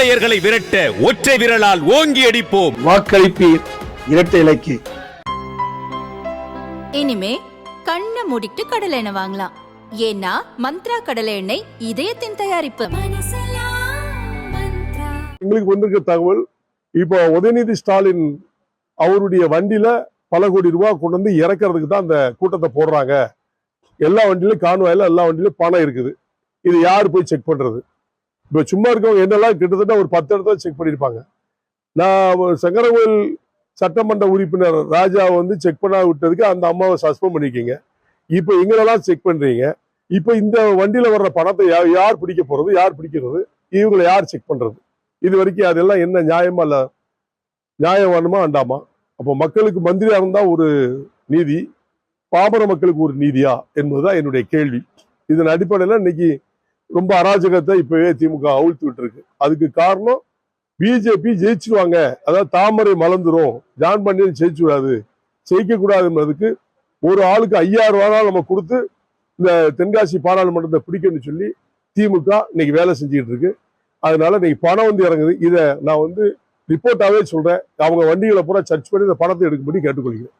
கொள்ளையர்களை விரட்ட ஒற்றை விரலால் ஓங்கி அடிப்போம். வாக்களிப்பீர் இரட்டை இலைக்கு. இனிமே கண்ணை மூடிட்டு கடலை எண்ணெய் வாங்கலாம். ஏன்னா மந்த்ரா கடலை எண்ணெய் இதயத்தின் தயாரிப்பு. எங்களுக்கு வந்திருக்க தகவல் இப்போ உதயநிதி ஸ்டாலின் அவருடைய வண்டியில பல கோடி ரூபாய் கொண்டு வந்து இறக்குறதுக்கு தான் அந்த கூட்டத்தை போடுறாங்க. எல்லா வண்டியிலும் கான்வாயில எல்லா வண்டியிலும் பணம் இருக்குது. இது யார் போய் செக் பண்றது? இப்போ சும்மா இருக்கவங்க என்னெல்லாம் கிட்டத்தட்ட ஒரு பத்து இடத்துல செக் பண்ணியிருப்பாங்க. நான் சங்கரகோயில் சட்டமன்ற உறுப்பினர் ராஜா வந்து செக் பண்ணா விட்டதுக்கு அந்த அம்மாவை சஸ்பெண்ட் பண்ணிருக்கீங்க. இப்போ எங்களெல்லாம் செக் பண்ணுறீங்க இப்போ இந்த வண்டியில் வர்ற பணத்தை யா- யார் பிடிக்க போகிறது யார் பிடிக்கிறது இவங்களை யார் செக் பண்ணுறது இது வரைக்கும் அதெல்லாம் என்ன நியாயமா இல்லை நியாயம் வேணுமா வேண்டாமா? அப்போ மக்களுக்கு மந்திரியாக இருந்தால் ஒரு நீதி பாமர மக்களுக்கு ஒரு நீதியா என்பதுதான் என்னுடைய கேள்வி. இதன் அடிப்படையில் இன்னைக்கு ரொம்ப அராஜகத்தை இப்பவே திமுக அவிழ்த்து விட்டு இருக்கு அதுக்கு காரணம் பிஜேபி ஜெயிச்சிருவாங்க. அதாவது தாமரை மலர்ந்துரும். ஜான் பண்ணியன் ஜெயிச்சு விடாது ஜெயிக்க கூடாதுன்றதுக்கு ஒரு ஆளுக்கு ஐயாயிரம் ரூபாய் நம்ம கொடுத்து இந்த தென்காசி பாராளுமன்றத்தை பிடிக்கணும்னு சொல்லி திமுக இன்னைக்கு வேலை செஞ்சுக்கிட்டு இருக்கு அதனால இன்னைக்கு பணம் வந்து இறங்குது. இதை நான் வந்து ரிப்போர்ட்டாவே சொல்றேன். அவங்க வண்டிகளை பூரா சர்ச் பண்ணி இந்த பணத்தை எடுக்கும்படி கேட்டுக்கொள்கிறேன்.